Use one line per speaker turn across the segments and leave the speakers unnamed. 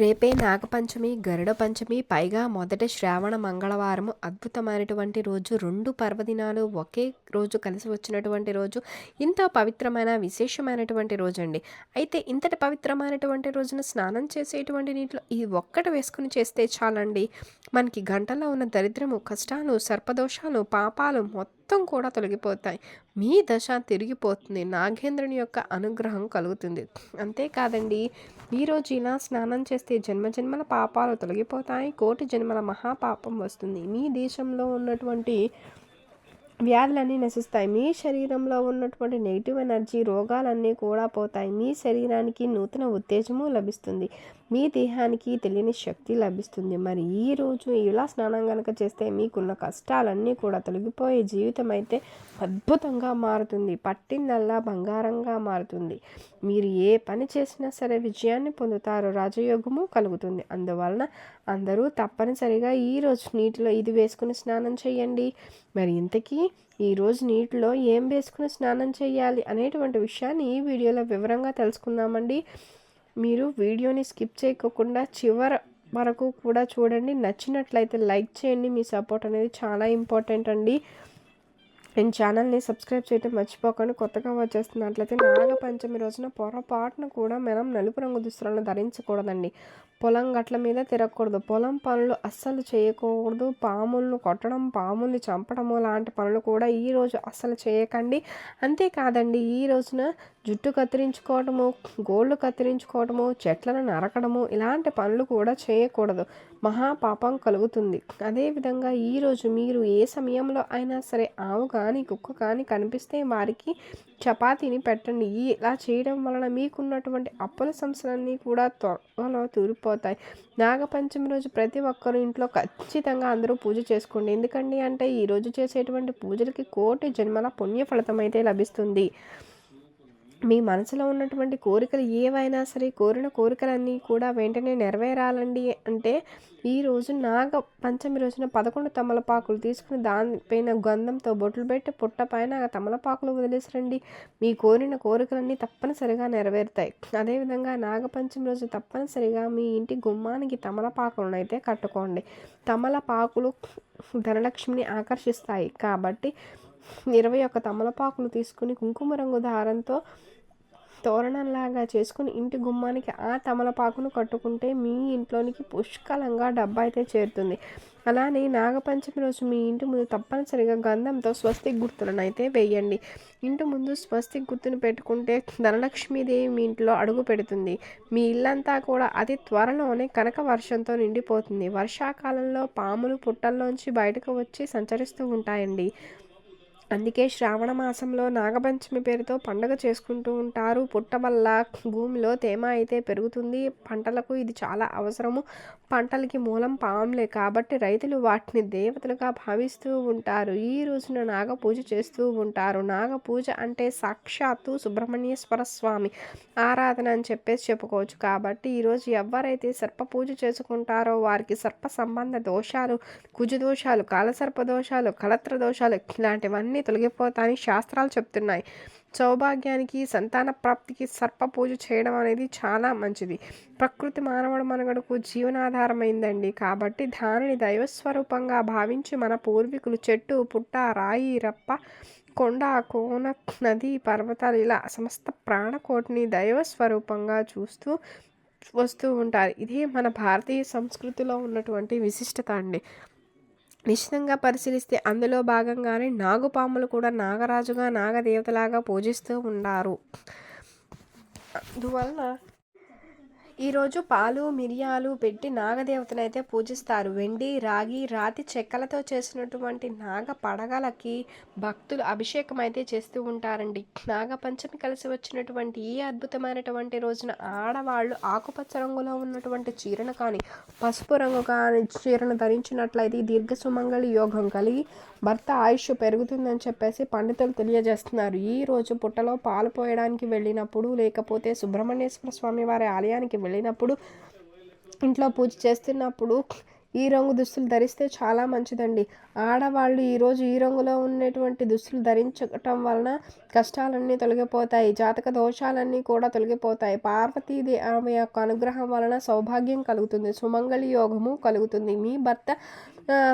రేపే నాగపంచమి గరుడ పంచమి పైగా మొదటి శ్రావణ మంగళవారం అద్భుతమైనటువంటి రోజు. రెండు పర్వదినాలు ఒకే రోజు కలిసి వచ్చినటువంటి రోజు. ఇంత పవిత్రమైన విశేషమైనటువంటి రోజు అండి అయితే ఇంతటి పవిత్రమైనటువంటి రోజున స్నానం చేసేటువంటి నీటిలో ఈ ఒక్కటి వేసుకుని చేస్తే చాలండి. మనకి గంటలో ఉన్న దరిద్రము కష్టాలు సర్పదోషాలు పాపాలు మొత్తం మొత్తం కూడా తొలగిపోతాయి. మీ దశ తిరిగిపోతుంది. నాగేంద్రుని యొక్క అనుగ్రహం కలుగుతుంది. అంతేకాదండి ఈరోజు ఇలా స్నానం చేస్తే జన్మజన్మల పాపాలు తొలగిపోతాయి. కోటి జన్మల మహాపాపం వస్తుంది. మీ దేశంలో ఉన్నటువంటి వ్యాధులన్నీ నశిస్తాయి. మీ శరీరంలో ఉన్నటువంటి నెగిటివ్ ఎనర్జీ రోగాలన్నీ కూడా పోతాయి. మీ శరీరానికి నూతన ఉత్తేజము లభిస్తుంది. మీ దేహానికి తెలియని శక్తి లభిస్తుంది. మరి ఈ రోజు ఇలా స్నానం కనుక చేస్తే మీకున్న కష్టాలన్నీ కూడా తొలగిపోయే జీవితం అయితే అద్భుతంగా మారుతుంది. పట్టిందల్లా బంగారంగా మారుతుంది. మీరు ఏ పని చేసినా సరే విజయాన్ని పొందుతారు. రాజయోగము కలుగుతుంది. అందువలన అందరూ తప్పనిసరిగా ఈరోజు నీటిలో ఇది వేసుకుని స్నానం చేయండి. మరి ఇంతకీ ఈరోజు నీటిలో ఏం వేసుకుని స్నానం చేయాలి అనేటువంటి విషయాన్ని ఈ వీడియోలో వివరంగా తెలుసుకుందామండి. మీరు వీడియోని స్కిప్ చేయకోకుండా చివరి వరకు కూడా చూడండి. నచ్చినట్లయితే లైక్ చేయండి. మీ సపోర్ట్ అనేది చాలా ఇంపార్టెంట్ అండి. నేను ఛానల్ని సబ్స్క్రైబ్ చేయడం మర్చిపోకండి. కొత్తగా వచ్చేస్తున్నట్లయితే నాగ పంచమి రోజున పొరపాటున కూడా మనం నలుపు రంగు దుస్తులను ధరించకూడదండి. పొలం గట్ల మీద తిరగకూడదు. పొలం పనులు అస్సలు చేయకూడదు. పాములను కొట్టడం పాముల్ని చంపడము లాంటి పనులు కూడా ఈరోజు అస్సలు చేయకండి. అంతేకాదండి ఈ రోజున జుట్టు కత్తిరించుకోవటము గోళ్ళు కత్తిరించుకోవటము చెట్లను నరకడము ఇలాంటి పనులు కూడా చేయకూడదు. మహాపాపం కలుగుతుంది. అదేవిధంగా ఈరోజు మీరు ఏ సమయంలో అయినా సరే ఆవు కానీ కుక్క కానీ కనిపిస్తే వారికి చపాతీని పెట్టండి. ఇలా చేయడం వలన మీకున్నటువంటి అప్పుల సమస్యలన్నీ కూడా త్వరలో తూరిపోతాయి. నాగపంచమి రోజు ప్రతి ఒక్కరు ఇంట్లో ఖచ్చితంగా అందరూ పూజ చేసుకోండి. ఎందుకండి అంటే ఈరోజు చేసేటువంటి పూజలకి కోటి జన్మల పుణ్య ఫలితం అయితే లభిస్తుంది. మీ మనసులో ఉన్నటువంటి కోరికలు ఏవైనా సరే కోరిన కోరికలన్నీ కూడా వెంటనే నెరవేరాలండి అంటే ఈ రోజు నాగ పంచమి రోజున పదకొండు తమలపాకులు తీసుకుని దానిపైన గంధంతో బొట్లు పెట్టి పుట్ట పైన తమలపాకులు వదిలేసిరండి మీ కోరిన కోరికలన్నీ తప్పనిసరిగా నెరవేరుతాయి. అదేవిధంగా నాగపంచమి రోజు తప్పనిసరిగా మీ ఇంటి గుమ్మానికి తమలపాకులను అయితే కట్టుకోండి. తమలపాకులు ధనలక్ష్మిని ఆకర్షిస్తాయి. కాబట్టి ఇరవై ఒక్క తమలపాకులు తీసుకుని కుంకుమ రంగు దారంతో తోరణంలాగా చేసుకుని ఇంటి గుమ్మానికి ఆ తమలపాకును కట్టుకుంటే మీ ఇంట్లోనికి పుష్కలంగా డబ్బా అయితే చేరుతుంది. అలానే నాగపంచమి రోజు మీ ఇంటి ముందు తప్పనిసరిగా గంధంతో స్వస్తిక్ గుర్తులను అయితే వేయండి. ఇంటి ముందు స్వస్తిక్ గుర్తును పెట్టుకుంటే ధనలక్ష్మీదేవి మీ ఇంట్లో అడుగు పెడుతుంది. మీ ఇల్లంతా కూడా అతి త్వరలోనే కనక వర్షంతో నిండిపోతుంది. వర్షాకాలంలో పాములు పుట్టల్లోంచి బయటకు వచ్చి సంచరిస్తూ ఉంటాయండి. అందుకే శ్రావణ మాసంలో నాగపంచమి పేరుతో పండుగ చేసుకుంటూ ఉంటారు. పుట్ట వల్ల భూమిలో తేమ అయితే పెరుగుతుంది. పంటలకు ఇది చాలా అవసరము. పంటలకి మూలం పాములే కాబట్టి రైతులు వాటిని దేవతలుగా భావిస్తూ ఉంటారు. ఈ రోజున నాగ పూజ చేస్తూ ఉంటారు. నాగ పూజ అంటే సాక్షాత్తు సుబ్రహ్మణ్యేశ్వర స్వామి ఆరాధన అని చెప్పేసి చెప్పుకోవచ్చు. కాబట్టి ఈరోజు ఎవరైతే సర్ప పూజ చేసుకుంటారో వారికి సర్ప సంబంధ దోషాలు కుజ దోషాలు కాలసర్ప దోషాలు కలత్ర దోషాలు ఇలాంటివన్నీ తొలగిపోతాయని శాస్త్రాలు చెప్తున్నాయి. సౌభాగ్యానికి సంతాన ప్రాప్తికి సర్ప పూజ చేయడం అనేది చాలా మంచిది. ప్రకృతి మానవుడు మనుగడకు జీవనాధారమైందండి. కాబట్టి దానిని దైవస్వరూపంగా భావించి మన పూర్వీకులు చెట్టు పుట్ట రాయి రప్ప కొండ కోన నది పర్వతాలు ఇలా సమస్త ప్రాణకోటిని దైవ స్వరూపంగా చూస్తూ వస్తూ ఉంటారు. ఇదే మన భారతీయ సంస్కృతిలో ఉన్నటువంటి విశిష్టత అండి. నిశ్చితంగా పరిశీలిస్తే అందులో భాగంగానే నాగుపాములు కూడా నాగరాజుగా నాగదేవతలాగా పూజిస్తూ ఉన్నారు అందువలన ఈరోజు పాలు మిరియాలు పెట్టి నాగదేవతను అయితే పూజిస్తారు. వెండి రాగి రాతి చెక్కలతో చేసినటువంటి నాగ పడగలకి భక్తులు అభిషేకం అయితే చేస్తూ ఉంటారండి. నాగపంచమి కలిసి వచ్చినటువంటి ఈ అద్భుతమైనటువంటి రోజున ఆడవాళ్ళు ఆకుపచ్చ రంగులో ఉన్నటువంటి చీరను కానీ పసుపు రంగు కానీ చీరను ధరించినట్లయితే దీర్ఘ సుమంగళి యోగం కలిగి భర్త ఆయుష్ పెరుగుతుందని చెప్పేసి పండితులు తెలియజేస్తున్నారు. ఈ రోజు పుట్టలో పాలు పోయడానికి వెళ్ళినప్పుడు లేకపోతే సుబ్రహ్మణ్యేశ్వర స్వామి వారి ఆలయానికి వెళ్ళినప్పుడు ఇంట్లో పూజ చేస్తున్నప్పుడు ఈ రంగు దుస్తులు ధరిస్తే చాలా మంచిదండి. ఆడవాళ్ళు ఈరోజు ఈ రంగులో ఉన్నటువంటి దుస్తులు ధరించటం వలన కష్టాలన్నీ తొలగిపోతాయి జాతక దోషాలన్నీ కూడా తొలగిపోతాయి. పార్వతీది ఆమె యొక్క అనుగ్రహం వలన సౌభాగ్యం కలుగుతుంది సుమంగళి యోగము కలుగుతుంది. మీ భర్త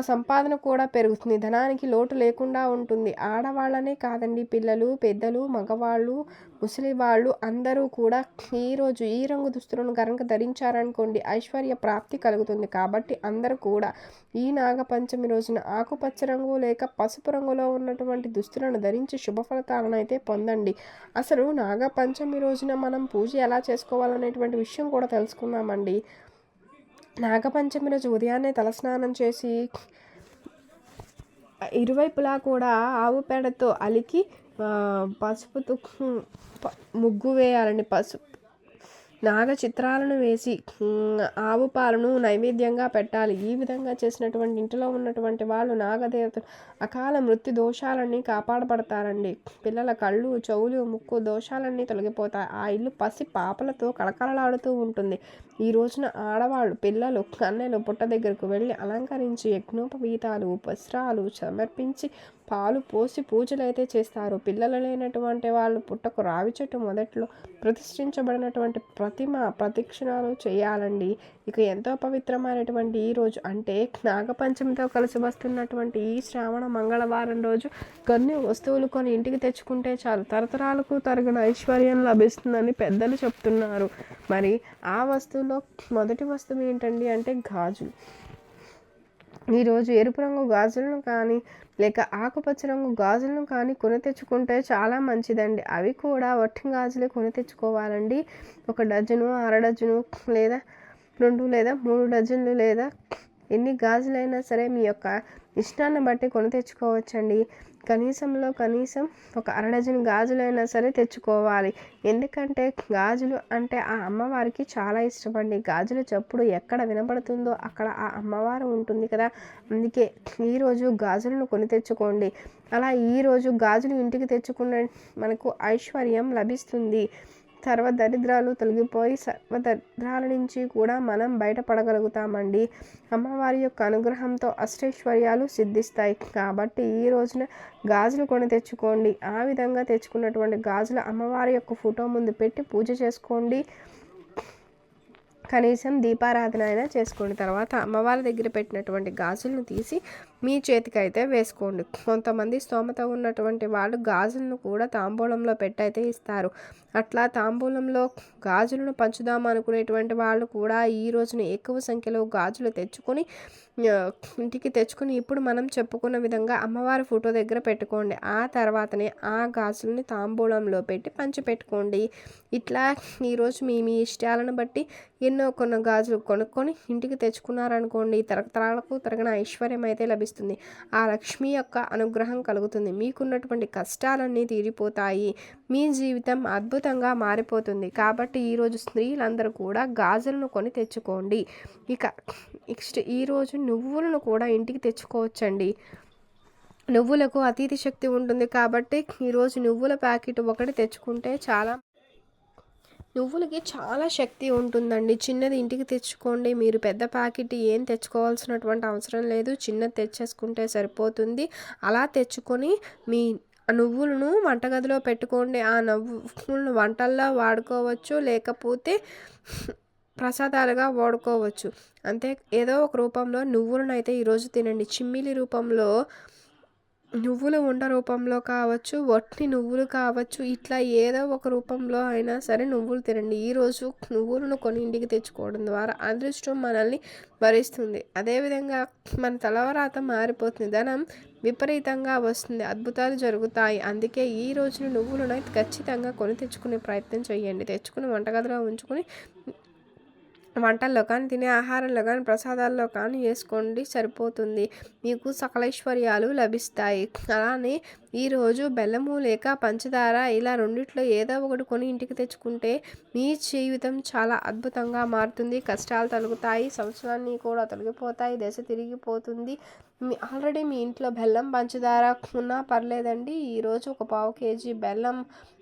సంపాదన కూడా పెరుగుతుంది. ధనానికి లోటు లేకుండా ఉంటుంది. ఆడవాళ్ళనే కాదండి పిల్లలు పెద్దలు మగవాళ్ళు ముసలి వాళ్ళు అందరూ కూడా ఈరోజు ఈ రంగు దుస్తులను కనుక ధరించారనుకోండి ఐశ్వర్య ప్రాప్తి కలుగుతుంది. కాబట్టి అందరూ కూడా ఈ నాగపంచమి రోజున ఆకుపచ్చ రంగు లేక పసుపు రంగులో ఉన్నటువంటి దుస్తులను ధరించి శుభ ఫలితాలను అయితే పొందండి. అసలు నాగపంచమి రోజున మనం పూజ ఎలా చేసుకోవాలనేటువంటి విషయం కూడా తెలుసుకుందామండి. నాగపంచమి రోజు ఉదయాన్నే తలస్నానం చేసి ఇరువైపులా కూడా ఆవు పేడతో అలికి పసుపు పసుపుతో ముగ్గు వేయాలండి. పసుపు నాగ చిత్రాలను వేసి ఆవు పాలను నైవేద్యంగా పెట్టాలి. ఈ విధంగా చేసినటువంటి ఇంటిలో ఉన్నటువంటి వాళ్ళు నాగదేవతలు అకాల మృత్యు దోషాలన్నీ కాపాడబడతారండి. పిల్లల కళ్ళు చెవులు ముక్కు దోషాలన్నీ తొలగిపోతాయి. ఆ ఇల్లు పసి పాపలతో కళకళలాడుతూ ఉంటుంది. ఈ రోజున ఆడవాళ్ళు పిల్లలు కన్నెలు పుట్ట దగ్గరకు వెళ్ళి అలంకరించి యజ్ఞోపవీతాలు వస్త్రాలు సమర్పించి పాలు పోసి పూజలు అయితే చేస్తారు. పిల్లలు లేనటువంటి వాళ్ళు పుట్టకు రావి చెట్టు మొదట్లో ప్రతిష్ఠించబడినటువంటి ప్రతిమ ప్రదక్షిణాలు చేయాలండి. ఇక ఎంతో పవిత్రమైనటువంటి ఈ రోజు అంటే నాగపంచమితో కలిసి వస్తున్నటువంటి ఈ శ్రావణ మంగళవారం రోజు కొన్ని వస్తువులు కొని ఇంటికి తెచ్చుకుంటే చాలు. తరతరాలకు తరగిన ఐశ్వర్యం లభిస్తుందని పెద్దలు చెప్తున్నారు. మరి ఆ వస్తువులో మొదటి వస్తువు ఏంటండి అంటే గాజులు. ఈరోజు ఎరుపు రంగు గాజులను కానీ లేక ఆకుపచ్చ రంగు గాజులను కానీ కొని తెచ్చుకుంటే చాలా మంచిదండి. అవి కూడా వట్టి గాజులే కొని తెచ్చుకోవాలండి. ఒక డజను అర డజను లేదా రెండు లేదా మూడు డజన్లు లేదా ఎన్ని గాజులైనా సరే మీ యొక్క ఇష్టాన్ని బట్టి కొని తెచ్చుకోవచ్చండి. కనీసంలో కనీసం ఒక అర డజన్ గాజులైనా సరే తెచ్చుకోవాలి. ఎందుకంటే గాజులు అంటే ఆ అమ్మవారికి చాలా ఇష్టమండి. గాజుల చప్పుడు ఎక్కడ వినపడుతుందో అక్కడ ఆ అమ్మవారు ఉంటుంది కదా. అందుకే ఈరోజు గాజులను కొని తెచ్చుకోండి. అలా ఈరోజు గాజులు ఇంటికి తెచ్చుకున్న మనకు ఐశ్వర్యం లభిస్తుంది. సర్వదరిద్రాలు తొలగిపోయి సర్వదరిద్రాల నుంచి కూడా మనం బయటపడగలుగుతామండి. అమ్మవారి యొక్క అనుగ్రహంతో అష్టైశ్వర్యాలు సిద్ధిస్తాయి. కాబట్టి ఈ రోజున గాజులు కొని తెచ్చుకోండి. ఆ విధంగా తెచ్చుకున్నటువంటి గాజులు అమ్మవారి యొక్క ఫోటో ముందు పెట్టి పూజ చేసుకోండి. కనీసం దీపారాధన అయినా చేసుకోండి. తర్వాత అమ్మవారి దగ్గర పెట్టినటువంటి గాజులను తీసి మీ చేతికైతే వేసుకోండి. కొంతమంది స్తోమత ఉన్నటువంటి వాళ్ళు గాజులను కూడా తాంబూలంలో పెట్టయితే ఇస్తారు. అట్లా తాంబూలంలో గాజులను పంచుదాం అనుకునేటువంటి వాళ్ళు కూడా ఈ రోజున ఎక్కువ సంఖ్యలో గాజులు తెచ్చుకొని ఇంటికి తెచ్చుకొని ఇప్పుడు మనం చెప్పుకున్న విధంగా అమ్మవారి ఫోటో దగ్గర పెట్టుకోండి. ఆ తర్వాతనే ఆ గాజులని తాంబూలంలో పెట్టి పంచి పెట్టుకోండి ఇట్లా ఈరోజు మీ మీ ఇష్టాలను బట్టి ఎన్నో కొన్ని గాజులు కొనుక్కొని ఇంటికి తెచ్చుకున్నారనుకోండి తరతరాలకు తరగిన ఐశ్వర్యం అయితే లభిస్తుంది. ఆ లక్ష్మి యొక్క అనుగ్రహం కలుగుతుంది. మీకున్నటువంటి కష్టాలన్నీ తీరిపోతాయి. మీ జీవితం అద్భుతంగా మారిపోతుంది. కాబట్టి ఈరోజు స్త్రీలందరూ కూడా గాజులను కొని తెచ్చుకోండి. ఇక నెక్స్ట్ ఈరోజు నువ్వులను కూడా ఇంటికి తెచ్చుకోవచ్చండి. నువ్వులకు అతిథి శక్తి ఉంటుంది. కాబట్టి ఈరోజు నువ్వుల ప్యాకెట్ ఒకటి తెచ్చుకుంటే చాలా నువ్వులకి చాలా శక్తి ఉంటుందండి. చిన్నది ఇంటికి తెచ్చుకోండి. మీరు పెద్ద ప్యాకెట్ ఏం తెచ్చుకోవాల్సినటువంటి అవసరం లేదు. చిన్నది తెచ్చేసుకుంటే సరిపోతుంది. అలా తెచ్చుకొని మీ నువ్వులను వంటగదిలో పెట్టుకోండి. ఆ నువ్వులను వంటల్లో వాడుకోవచ్చు. లేకపోతే ప్రసాదాలుగా వాడుకోవచ్చు. అంతే ఏదో ఒక రూపంలో నువ్వులను అయితే ఈరోజు తినండి. చిమ్మిలి రూపంలో నువ్వులు ఉండ రూపంలో కావచ్చు వట్టి నువ్వులు కావచ్చు ఇట్లా ఏదో ఒక రూపంలో అయినా సరే నువ్వులు తినండి. ఈరోజు నువ్వులను కొని ఇంటికి తెచ్చుకోవడం ద్వారా అదృష్టం మనల్ని భరిస్తుంది. అదేవిధంగా మన తలవరాత మారిపోతుంది. ధనం విపరీతంగా వస్తుంది. అద్భుతాలు జరుగుతాయి. అందుకే ఈ రోజున నువ్వులను ఖచ్చితంగా కొని తెచ్చుకునే ప్రయత్నం చేయండి. తెచ్చుకుని వంటగదిలో ఉంచుకొని వంటల్లో కానీ తినే ఆహారంలో కానీ ప్రసాదాల్లో కానీ వేసుకోండి సరిపోతుంది. మీకు సకలైశ్వర్యాలు లభిస్తాయి. అలానే ఈరోజు బెల్లము లేక పంచదార ఇలా రెండిట్లో ఏదో ఒకటి కొని ఇంటికి తెచ్చుకుంటే మీ జీవితం చాలా అద్భుతంగా మారుతుంది. కష్టాలు తొలగుతాయి సంవత్సరాన్ని కూడా తొలగిపోతాయి దశ తిరిగిపోతుంది. మీ ఆల్రెడీ మీ ఇంట్లో బెల్లం పంచదార ఉన్నా పర్లేదండి. ఈరోజు ఒక పావు కేజీ బెల్లం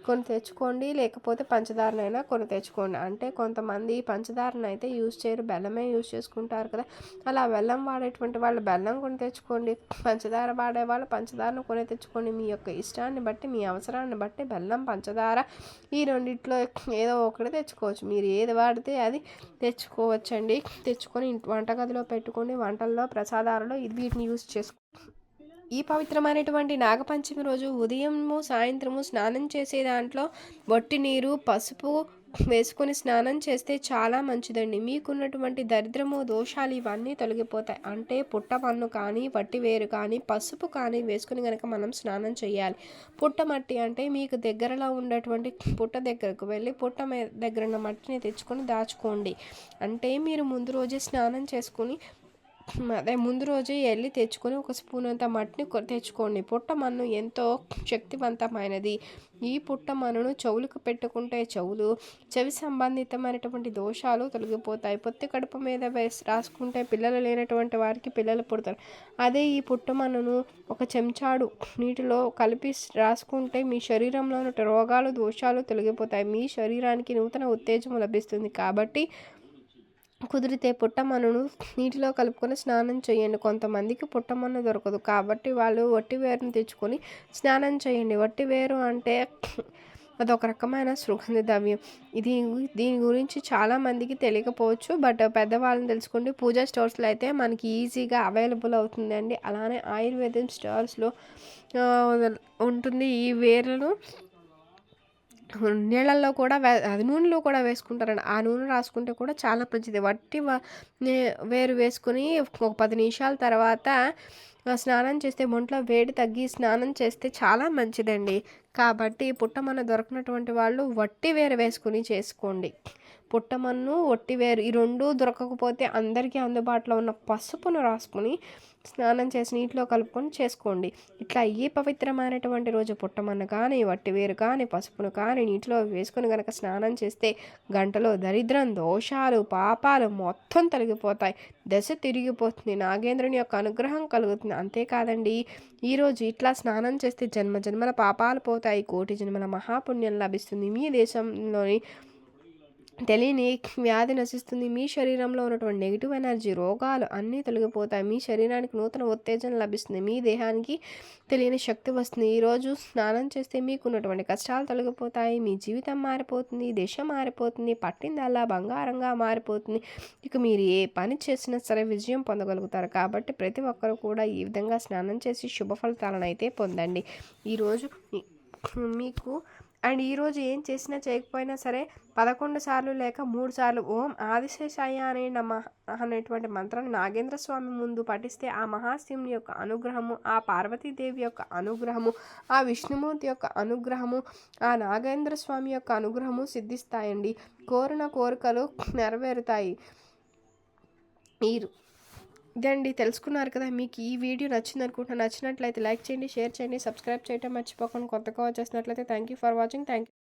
కొని తెచ్చుకోండి. లేకపోతే పంచదారనైనా కొని తెచ్చుకోండి. అంటే కొంతమంది పంచదారను అయితే యూజ్ చేయరు. బెల్లమే యూజ్ చేసుకుంటారు కదా. అలా బెల్లం వాడేటువంటి వాళ్ళు బెల్లం కొని తెచ్చుకోండి. పంచదార వాడే వాళ్ళు పంచదారను కొని తెచ్చుకోండి. మీ యొక్క ఇష్టాన్ని బట్టి మీ అవసరాన్ని బట్టి బెల్లం పంచదార ఈ రెండిట్లో ఏదో ఒకటి తెచ్చుకోవచ్చు. మీరు ఏది వాడితే అది తెచ్చుకోవచ్చండి. తెచ్చుకొని వంటగదిలో పెట్టుకొని వంటల్లో ప్రసాదాలలో ఇది వీటిని యూజ్ చేసుకో. ఈ పవిత్రమైనటువంటి నాగపంచమి రోజు ఉదయము సాయంత్రము స్నానం చేసే దాంట్లో వట్టి నీరు పసుపు వేసుకొని స్నానం చేస్తే చాలా మంచిదండి. మీకున్నటువంటి దరిద్రము దోషాలు ఇవన్నీ తొలగిపోతాయి. అంటే పుట్టమన్ను కానీ వట్టి వేరు కానీ పసుపు కానీ వేసుకుని కనుక మనం స్నానం చేయాలి. పుట్టమట్టి అంటే మీకు దగ్గరలో ఉన్నటువంటి పుట్ట దగ్గరకు వెళ్ళి పుట్ట దగ్గర ఉన్న మట్టిని తెచ్చుకొని దాచుకోండి. అంటే మీరు ముందు రోజే స్నానం చేసుకుని అదే ముందు రోజు వెళ్ళి తెచ్చుకొని ఒక స్పూన్ అంత మట్టిని తెచ్చుకోండి. పుట్టమన్ను ఎంతో శక్తివంతమైనది. ఈ పుట్ట మన్నును చెవులకు పెట్టుకుంటే చెవులు చెవి సంబంధితమైనటువంటి దోషాలు తొలగిపోతాయి. పొత్తి కడుపు మీద వేసి రాసుకుంటే పిల్లలు లేనటువంటి వారికి పిల్లలు పుడతారు. అదే ఈ పుట్టమన్నును ఒక చెంచాడు నీటిలో కలిపి రాసుకుంటే మీ శరీరంలో రోగాలు దోషాలు తొలగిపోతాయి. మీ శరీరానికి నూతన ఉత్తేజం లభిస్తుంది. కాబట్టి కుదిరితే పుట్టమన్నును నీటిలో కలుపుకొని స్నానం చేయండి. కొంతమందికి పుట్టమన్ను దొరకదు. కాబట్టి వాళ్ళు వట్టివేరును తెచ్చుకొని స్నానం చేయండి. వట్టి వేరు అంటే అదొక రకమైన సుగంధ ద్రవ్యం. ఇది దీని గురించి చాలామందికి తెలియకపోవచ్చు బట్ పెద్దవాళ్ళని తెలుసుకోండి పూజా స్టోర్స్లో అయితే మనకి ఈజీగా అవైలబుల్ అవుతుందండి. అలానే ఆయుర్వేదం స్టోర్స్లో ఉంటుంది. ఈ వేర్లను నీళ్ళల్లో కూడా వే అది నూనెలో కూడా వేసుకుంటారండి ఆ నూనె రాసుకుంటే కూడా చాలా మంచిది. వట్టి వేరు వేసుకుని ఒక పది నిమిషాల తర్వాత స్నానం చేస్తే ఒంట్లో వేడి తగ్గి స్నానం చేస్తే చాలా మంచిదండి. కాబట్టి పుట్టమన్న దొరకనటువంటి వాళ్ళు వట్టి వేరు వేసుకుని చేసుకోండి. పుట్టమన్ను వట్టి వేరు ఈ రెండు దొరకకపోతే అందరికీ అందుబాటులో ఉన్న పసుపును రాసుకొని స్నానం చేసి నీటిలో కలుపుకొని చేసుకోండి. ఇట్లా ఏ పవిత్రమైనటువంటి రోజు పుట్టమన్న కానీ వట్టి వేరు కానీ పసుపును కానీ నీటిలో వేసుకొని కనుక స్నానం చేస్తే గంటలో దరిద్రం దోషాలు పాపాలు మొత్తం తొలగిపోతాయి. దశ తిరిగిపోతుంది. నాగేంద్రుని యొక్క అనుగ్రహం కలుగుతుంది. అంతేకాదండి ఈరోజు ఇట్లా స్నానం చేస్తే జన్మ జన్మల పాపాలు పోతాయి. కోటి జన్మల మహాపుణ్యం లభిస్తుంది. మీ దేశంలోని తెలియని వ్యాధి నశిస్తుంది. మీ శరీరంలో ఉన్నటువంటి నెగిటివ్ ఎనర్జీ రోగాలు అన్నీ తొలగిపోతాయి. మీ శరీరానికి నూతన ఉత్తేజన లభిస్తుంది. మీ దేహానికి తెలియని శక్తి వస్తుంది. ఈరోజు స్నానం చేస్తే మీకు ఉన్నటువంటి కష్టాలు తొలగిపోతాయి. మీ జీవితం మారిపోతుంది దేశం మారిపోతుంది పట్టిందల్లా బంగారంగా మారిపోతుంది. ఇక మీరు ఏ పని చేసినా సరే విజయం పొందగలుగుతారు. కాబట్టి ప్రతి ఒక్కరు కూడా ఈ విధంగా స్నానం చేసి శుభ ఫలితాలను అయితే పొందండి. ఈరోజు మీకు అండ్ ఈరోజు ఏం చేసినా చేయకపోయినా సరే పదకొండు సార్లు లేక మూడు సార్లు ఓం ఆదిశేషాయ అనే నమ అనేటువంటి మంత్రాన్ని నాగేంద్ర స్వామి ముందు పఠిస్తే ఆ మహాశివుని యొక్క అనుగ్రహము ఆ పార్వతీదేవి యొక్క అనుగ్రహము ఆ విష్ణుమూర్తి యొక్క అనుగ్రహము ఆ నాగేంద్ర స్వామి యొక్క అనుగ్రహము సిద్ధిస్తాయండి. కోరిన కోరికలు నెరవేరుతాయి. ఈ ఇదండి. తెలుసుకున్నారు కదా మీకు ఈ వీడియో నచ్చింది అనుకుంటా నచ్చినట్లయితే లైక్ చేయండి షేర్ చేయండి సబ్స్క్రైబ్ చేయడం మర్చిపోకుండా. కొత్తగా వచ్చేసినట్లయితే thank you for watching. Thank you